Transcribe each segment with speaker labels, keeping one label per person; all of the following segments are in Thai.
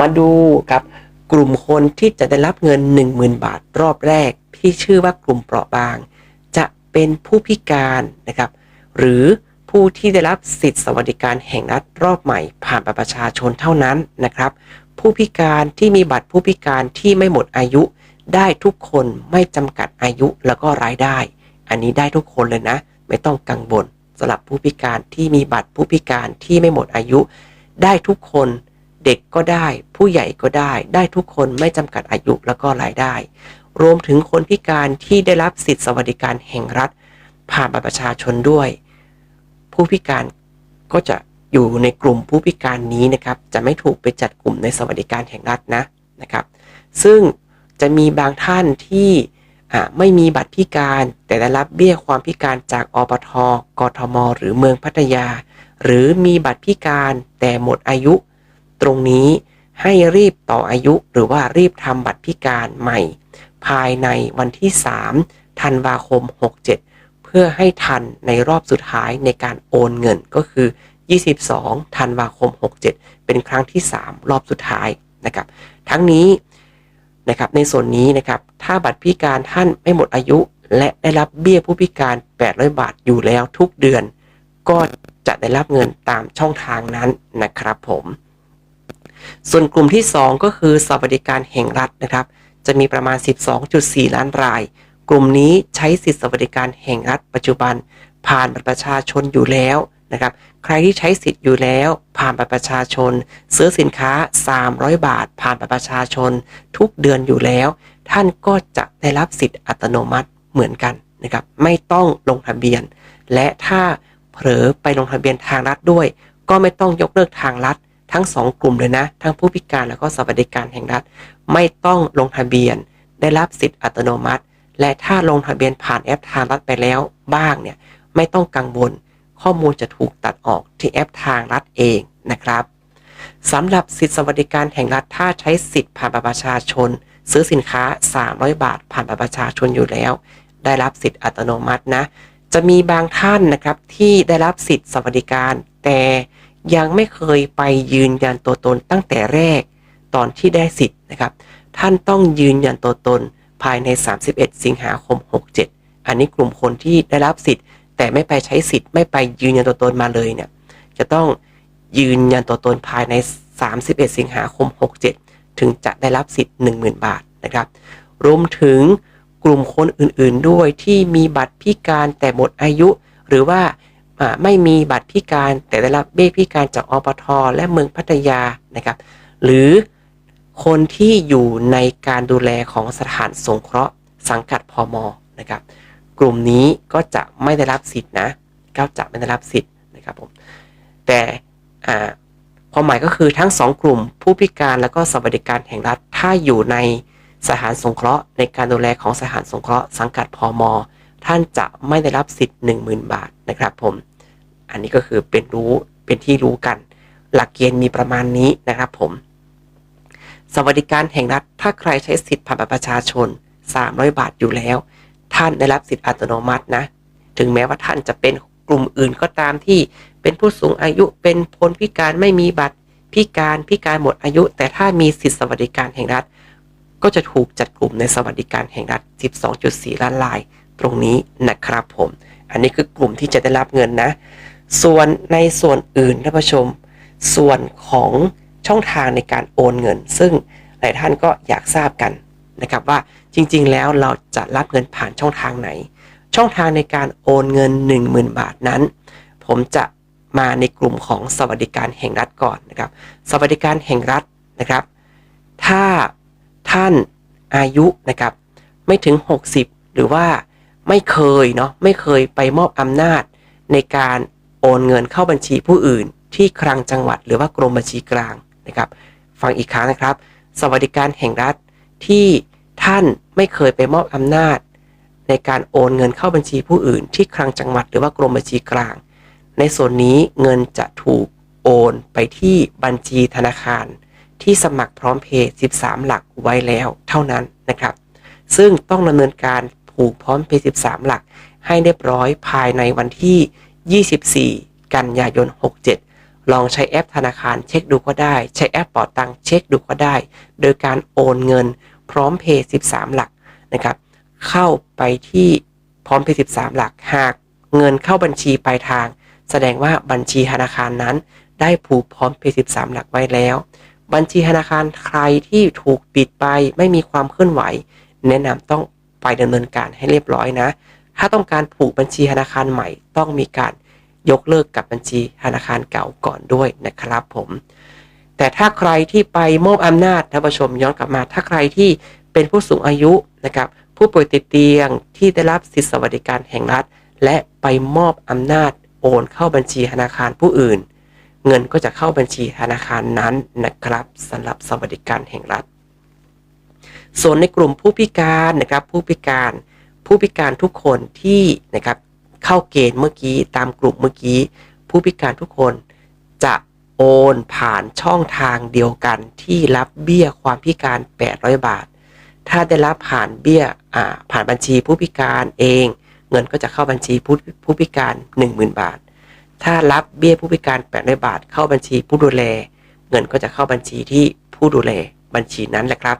Speaker 1: มาดูครับกลุ่มคนที่จะได้รับเงิน 10,000 บาทรอบแรก ที่ชื่อว่ากลุ่มเปราะบาง จะเป็นผู้พิการนะครับ หรือผู้ที่ได้รับสิทธิสวัสดิการแห่งรัฐรอบใหม่ ผ่านบัตรประชาชนเท่านั้นนะครับ ผู้พิการที่มีบัตรผู้พิการที่ไม่หมดอายุได้ทุกคนไม่จำกัดอายุแล้วก็รายได้ อันนี้ได้ทุกคนเลยนะ ไม่ต้องกังวลสำหรับผู้พิการที่มีบัตรผู้พิการที่ไม่หมดอายุ ได้ทุกคน เด็กก็ได้ ผู้ใหญ่ก็ได้ ได้ทุกคนไม่จำกัดอายุแล้วก็รายได้ รวมถึงคนพิการที่ได้รับสิทธิสวัสดิการแห่งรัฐ ผ่านบัตรประชาชนด้วย ผู้พิการก็จะอยู่ในกลุ่มผู้พิการนี้นะครับ จะไม่ถูกไปจัดกลุ่มในสวัสดิการแห่งรัฐนะนะครับ ซึ่งจะมีบางท่านที่ไม่มีบัตรพิการแต่ได้รับเบี้ยความพิการจากอปทกทม หรือเมืองพัทยา หรือมีบัตรพิการแต่หมดอายุ ตรงนี้ให้รีบต่ออายุหรือว่ารีบทำบัตรพิการใหม่ ภายในวันที่ 3 ธันวาคม 67 เพื่อให้ทันในรอบสุดท้ายในการโอนเงินก็คือ 22 ธันวาคม 67 เป็นครั้งที่ 3 รอบสุดท้ายนะครับ ทั้งนี้นะครับในส่วนนี้นะครับถ้าบัตรพิการท่านไม่หมดอายุ และได้รับเบี้ยผู้พิการ 800 บาทอยู่แล้วทุกเดือน ก็จะได้รับเงินตามช่องทางนั้นนะครับผม ส่วนกลุ่มที่ 2 ก็คือสวัสดิการแห่งรัฐนะครับ จะมีประมาณ 12.4 ล้านราย กลุ่มนี้ใช้สิทธิสวัสดิการแห่งรัฐ ปัจจุบัน ผ่านบัตรประชาชนอยู่แล้วนะครับ ใครที่ใช้สิทธิ์อยู่แล้วผ่านบัตรประชาชน ซื้อสินค้า 300 บาท ผ่านบัตรประชาชน ทุกเดือนอยู่แล้ว ท่านก็จะได้รับสิทธิ์อัตโนมัติเหมือนกันนะครับ ไม่ต้องลงทะเบียน และถ้าเผลอไปลงทะเบียนทางรัฐด้วย ก็ไม่ต้องยกเลิกทางรัฐ ทั้งสองกลุ่มเลยนะ ทั้งผู้พิการแล้วก็สวัสดิการแห่งรัฐ ไม่ต้องลงทะเบียน ได้รับสิทธิ์อัตโนมัติ และถ้าลงทะเบียนผ่านแอปทางรัฐไปแล้วบ้างเนี่ยไม่ต้องกังวล ข้อมูลจะถูกตัดออกที่แอปทางรัฐเองนะครับสำหรับสิทธิสวัสดิการแห่งรัฐถ้าใช้สิทธิ์ผ่านบัตรประชาชน ซื้อสินค้า 300 บาท ผ่านบัตรประชาชนอยู่แล้ว ได้รับสิทธิ์อัตโนมัตินะ จะมีบางท่านนะครับที่ได้รับสิทธิ์สวัสดิการแต่ ยังไม่เคยไปยืนยันตัวตนตั้งแต่แรกตอนที่ได้สิทธิ์นะครับ ท่านต้องยืนยันตัวตนภายใน 31 สิงหาคม 67 อันนี้กลุ่มคนที่ได้รับสิทธิ์ แต่ไม่ไปใช้สิทธิ์ไม่ไปยืนยันตัวตนมาเลยเนี่ยจะต้องยืนยันตัวตนภายใน 31 สิงหาคม 67 ถึงจะได้รับสิทธิ์ 10,000 บาทนะครับ รวมถึงกลุ่มคนอื่นๆด้วยที่มีบัตรพิการแต่หมดอายุ หรือว่า ไม่มีบัตรพิการแต่ได้รับเบี้ยพิการจากอปทและเมืองพัทยานะครับ หรือคนที่อยู่ในการดูแลของสถานสงเคราะห์ สังกัดพมนะครับ กลุ่มนี้ก็จะไม่ได้รับสิทธินะก็จะไม่ได้รับสิทธินะครับผมแต่ความหมายก็คือทั้งสองกลุ่มผู้พิการแล้วก็สวัสดิการแห่งรัฐ ถ้าอยู่ในสถานสงเคราะห์ ในการดูแลของสถานสงเคราะห์สังกัดพมท่านจะไม่ได้รับสิทธิ์ 10,000 บาทนะครับผม อันนี้ก็คือเป็นรู้เป็นที่รู้กัน หลักเกณฑ์มีประมาณนี้นะครับผม สวัสดิการแห่งรัฐ ถ้าใครใช้สิทธิ์ผ่านบัตรประชาชน 300 บาทอยู่แล้ว ท่านได้รับสิทธิ์อัตโนมัตินะ ถึงแม้ว่าท่านจะเป็นกลุ่มอื่นก็ตามที่เป็นผู้สูงอายุเป็นคนพิการไม่มีบัตรพิการพิการหมดอายุ แต่ถ้ามีสิทธิสวัสดิการแห่งรัฐ ก็จะถูกจัดกลุ่มในสวัสดิการแห่งรัฐ 12.4 ล้านราย ตรงนี้นะครับผม อันนี้คือกลุ่มที่จะได้รับเงินนะ ส่วนในส่วนอื่นท่านผู้ชม ส่วนของช่องทางในการโอนเงิน ซึ่งหลายท่านก็อยากทราบกันนะครับว่าจริงๆ แล้วเราจะรับเงินผ่านช่องทางไหน ช่องทางในการโอนเงิน 10,000 บาทนั้น ผมจะมาในกลุ่มของสวัสดิการแห่งรัฐก่อนนะครับ สวัสดิการแห่งรัฐนะครับ ถ้าท่านอายุนะครับไม่ถึง 60 หรือว่าไม่เคยเนาะไม่เคยไปมอบอำนาจในการ โอนเงินเข้าบัญชีผู้อื่น ที่คลังจังหวัด หรือว่ากรมบัญชีกลางนะครับ ฟังอีกครั้งนะครับ สวัสดิการแห่งรัฐที่ท่านไม่เคยไปมอบอำนาจ ในการโอนเงินเข้าบัญชีผู้อื่น ที่คลังจังหวัด หรือว่ากรมบัญชีกลาง ในส่วนนี้เงินจะถูกโอนไปที่บัญชีธนาคาร ที่สมัครพร้อมเพย์ 13 หลักไว้แล้วเท่านั้นนะครับ ซึ่งต้องดำเนินการผูกพร้อมเพย์ 13 หลักให้เรียบร้อยภายในวันที่ 24 กันยายน 67 ลองใช้แอปธนาคารเช็คดูก็ได้ ใช้แอปเป๋าตังเช็คดูก็ได้ โดยการโอนเงินพร้อมเพย์13 หลักนะครับ เข้าไปที่พร้อมเพย์13 หลัก หากเงินเข้าบัญชีปลายทาง แสดงว่าบัญชีธนาคารนั้น ได้ผูกพร้อมเพย์13 หลักไว้แล้ว บัญชีธนาคารใครที่ถูกปิดไปไม่มีความเคลื่อนไหว แนะนำต้องไปดำเนินการให้เรียบร้อยนะ ถ้าต้องการผูกบัญชีธนาคารใหม่ ต้องมีการยกเลิกกับบัญชีธนาคารเก่าก่อนด้วยนะครับผม แต่ถ้าใครที่ไปมอบอำนาจท่านผู้ชมย้อนกลับมา ถ้าใครที่เป็นผู้สูงอายุนะครับผู้ป่วยติดเตียงที่ได้รับสิทธิสวัสดิการแห่งรัฐ และไปมอบอำนาจโอนเข้าบัญชีธนาคารผู้อื่น เงินก็จะเข้าบัญชีธนาคารนั้นนะครับสำหรับสวัสดิการแห่งรัฐ ส่วนในกลุ่มผู้พิการนะครับผู้พิการ ผู้พิการทุกคนที่นะครับเข้าเกณฑ์เมื่อกี้ตามกลุ่มเมื่อกี้ ผู้พิการทุกคนจะโอนผ่านช่องทางเดียวกันที่รับเบี้ยความพิการ 800 บาท ถ้าได้รับผ่านเบี้ยอ่าผ่านบัญชีผู้พิการเอง เงินก็จะเข้าบัญชีผู้ผู้พิการ 10,000 บาท ถ้ารับเบี้ยผู้พิการ 800 บาท เข้าบัญชีผู้ดูแล เงินก็จะเข้าบัญชีที่ผู้ดูแลบัญชีนั้นแหละครับ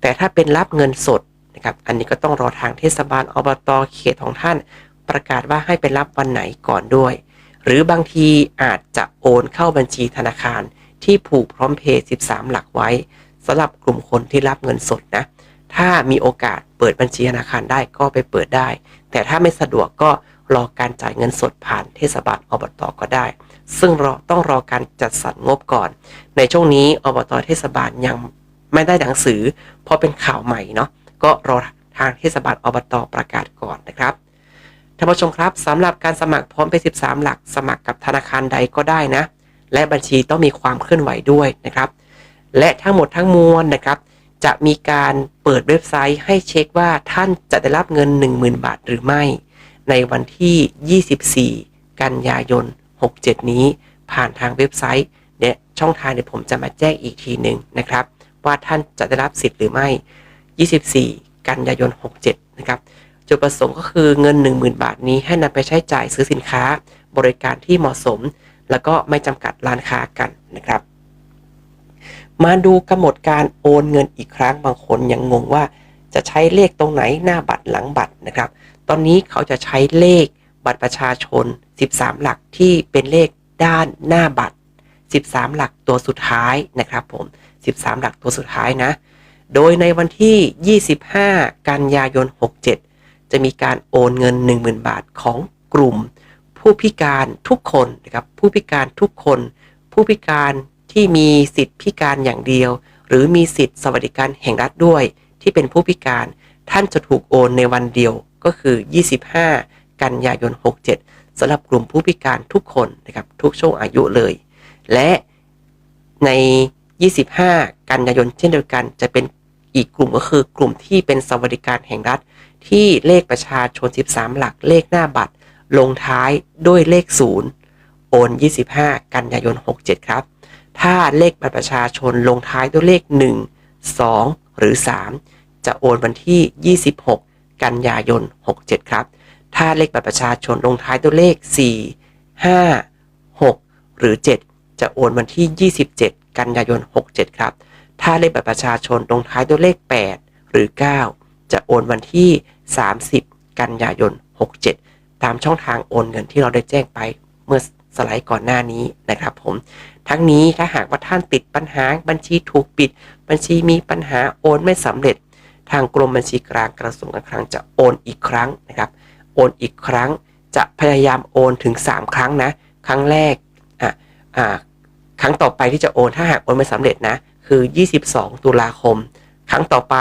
Speaker 1: แต่ถ้าเป็นรับเงินสด นะครับ อันนี้ก็ต้องรอทางเทศบาลอบตเขตของท่าน ประกาศว่าให้ไปรับวันไหนก่อนด้วย หรือบางทีอาจจะโอนเข้าบัญชีธนาคาร ที่ผูกพร้อมเพย์13 หลักไว้สำหรับกลุ่มคนที่รับเงินสดนะ ถ้ามีโอกาสเปิดบัญชีธนาคารได้ก็ไปเปิดได้ แต่ถ้าไม่สะดวกก็รอการจ่ายเงินสดผ่านเทศบาลอบตก็ได้ ซึ่งรอต้องรอการจัดสรรงบก่อน ในช่วงนี้อบตเทศบาลยังไม่ได้หนังสือ เพราะเป็นข่าวใหม่เนาะ ก็รอทางเทศบาลอบตประกาศก่อนนะครับท่านผู้ชมครับสำหรับการสมัครพร้อมไป 13 หลัก สมัครกับธนาคารใดก็ได้นะ และบัญชีต้องมีความเคลื่อนไหวด้วยนะครับ และทั้งหมดทั้งมวลนะครับ จะมีการเปิดเว็บไซต์ให้เช็คว่าท่านจะได้รับเงิน 10,000 บาทหรือไม่ ในวันที่ 24 กันยายน 67 นี้ผ่านทางเว็บไซต์เนี่ยช่องทางเดี๋ยวผมจะมาแจ้งอีกทีหนึ่งนะครับ ว่าท่านจะได้รับสิทธิ์หรือไม่ 24 กันยายน 67 นะครับ จุดประสงค์ก็คือเงิน 10,000 บาทนี้ให้นำไปใช้จ่ายซื้อสินค้าบริการที่เหมาะสม แล้วก็ไม่จำกัดร้านค้ากันนะครับ มาดูกำหนดการโอนเงินอีกครั้งบางคนยังงงว่าจะใช้เลขตรงไหนหน้าบัตรหลังบัตรนะครับ ตอนนี้เขาจะใช้เลขบัตรประชาชน 13 หลักที่เป็นเลขด้านหน้าบัตร 13 หลักตัวสุดท้ายนะครับผม 13 หลักตัวสุดท้ายนะ โดยในวันที่ 25 กันยายน 67 จะมีการโอนเงิน 10,000 บาทของกลุ่ม ผู้พิการทุกคนนะครับผู้พิการทุกคน ผู้พิการที่มีสิทธิพิการอย่างเดียว หรือมีสิทธิสวัสดิการแห่งรัฐด้วย ที่เป็นผู้พิการท่านจะถูกโอนในวันเดียวก็คือ 25 กันยายน 67สำหรับกลุ่มผู้พิการทุกคนนะครับทุกช่วงอายุเลย และใน 25 กันยายนเช่นเดียวกันจะเป็น อีกกลุ่มก็คือกลุ่มที่เป็นสวัสดิการแห่งรัฐ ที่เลขประชาชน 13 หลักเลขหน้าบัตร ลงท้ายด้วยเลข 0 โอน 25 กันยายน 67 ครับ ถ้าเลขบัตรประชาชนลงท้ายด้วยเลข 1 2 หรือ 3 จะโอนวันที่ 26 กันยายน 67 ครับ ถ้าเลขบัตรประชาชนลงท้ายด้วยเลข 4 5 6 หรือ 7 จะโอนวันที่ 27 กันยายน 67 ครับ ถ้าเลขบัตรประชาชนลงท้ายด้วเลข 8 หรือ 9 จะโอนวันที่ 30 กันยายน 67 ตามช่องทางโอนเงินที่เราได้แจ้งไปเมื่อสไลด์ก่อนหน้านี้นะครับผม ทั้งนี้ถ้าหากว่าท่านติดปัญหาบัญชีถูกปิด บัญชีมีปัญหาโอนไม่สำเร็จ ทางกรมบัญชีกลางกระทรวงการคลังจะโอนอีกครั้งนะครับ โอนอีกครั้งจะพยายามโอนถึง 3 ครั้งนะ ครั้งแรกอะอ่าครั้งต่อไปที่จะโอนถ้าหากโอนไม่สำเร็จนะ คือ 22 ตุลาคม ครั้งต่อไป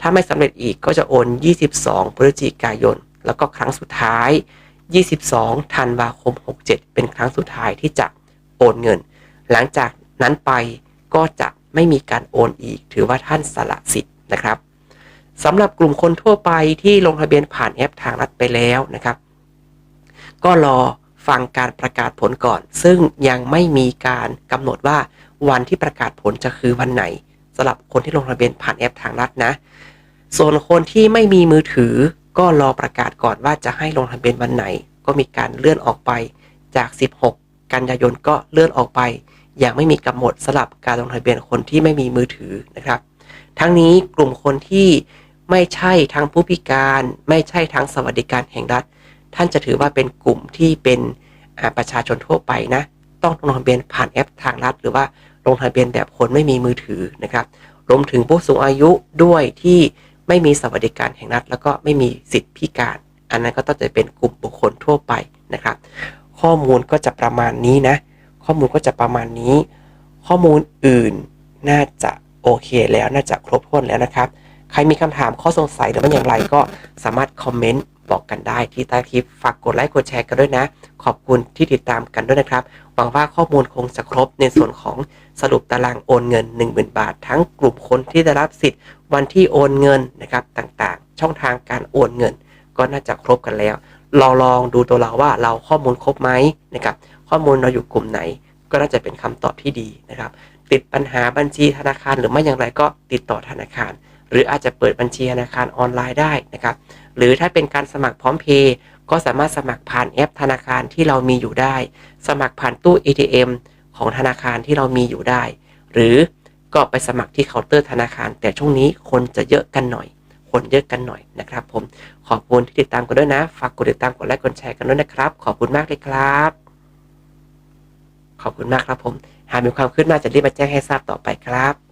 Speaker 1: ถ้าไม่สำเร็จอีกก็จะโอน 22 พฤศจิกายน แล้วก็ครั้งสุดท้าย 22 ธันวาคม 67 เป็นครั้งสุดท้ายที่จะโอนเงิน หลังจากนั้นไปก็จะไม่มีการโอนอีก ถือว่าท่านสละสิทธิ์นะครับสำหรับกลุ่มคนทั่วไปที่ลงทะเบียนผ่านแอปทางรัฐไปแล้วนะครับ ก็รอ ฟังการประกาศผลก่อน ซึ่งยังไม่มีการกำหนดว่าวันที่ประกาศผลจะคือวันไหนสำหรับคนที่ลงทะเบียนผ่านแอปทางรัฐนะ ส่วนคนที่ไม่มีมือถือก็รอประกาศก่อนว่าจะให้ลงทะเบียนวันไหน ก็มีการเลื่อนออกไปจาก 16 กันยายนก็เลื่อนออกไป อย่างไม่มีกำหนดสลับการลงทะเบียนคนที่ไม่มีมือถือนะครับ ทั้งนี้กลุ่มคนที่ไม่ใช่ทั้งผู้พิการ ไม่ใช่ทั้งสวัสดิการแห่งรัฐ ท่านจะถือว่าเป็นกลุ่มที่เป็นประชาชนทั่วไปนะ ต้องลงทะเบียนผ่านแอปทางรัฐ หรือว่าลงทะเบียนแบบคนไม่มีมือถือนะครับรวมถึงผู้สูงอายุด้วยที่ไม่มีสวัสดิการแห่งรัฐ แล้วก็ไม่มีสิทธิพิการ อันนั้นก็ต้องจะเป็นกลุ่มบุคคลทั่วไปนะครับ ข้อมูลก็จะประมาณนี้นะ ข้อมูลก็จะประมาณนี้ ข้อมูลอื่นน่าจะโอเคแล้วน่าจะครบถ้วนแล้วนะครับ ใครมีคำถามข้อสงสัยหรือว่าอย่างไรก็สามารถคอมเมนต์ บอกกันได้ที่ใต้คลิปฝากกดไลค์กดแชร์กันด้วยนะ ขอบคุณที่ติดตามกันด้วยนะครับหวังว่าข้อมูลคงจะครบในส่วนของสรุปตารางโอนเงิน 10,000 บาท ทั้งกลุ่มคนที่ได้รับสิทธิ์วันที่โอนเงินนะครับต่างๆ ช่องทางการโอนเงิน ก็น่าจะครบกันแล้วลองลองดูตัวเราว่าเราข้อมูลครบไหมนะครับข้อมูลเราอยู่กลุ่มไหน ก็น่าจะเป็นคำตอบที่ดีนะครับ ติดปัญหาบัญชีธนาคารหรือไม่อย่างไรก็ติดต่อธนาคาร หรืออาจจะเปิดบัญชีธนาคารออนไลน์ได้นะครับ หรือถ้าเป็นการสมัครพร้อมเพย์ก็สามารถสมัครผ่านแอปธนาคารที่เรามีอยู่ได้ สมัครผ่านตู้ ATM ของธนาคารที่เรามีอยู่ได้ หรือก็ไปสมัครที่เคาน์เตอร์ธนาคาร แต่ช่วงนี้คนจะเยอะกันหน่อย คนเยอะกันหน่อยนะครับ ผมขอบคุณที่ติดตามกันด้วยนะ ฝากกดติดตามกดไลค์กดแชร์กันด้วยนะครับ ขอบคุณมากเลยครับ ขอบคุณมากครับผม หากมีความคืบหน้าจะรีบมาแจ้งให้ทราบต่อไปครับ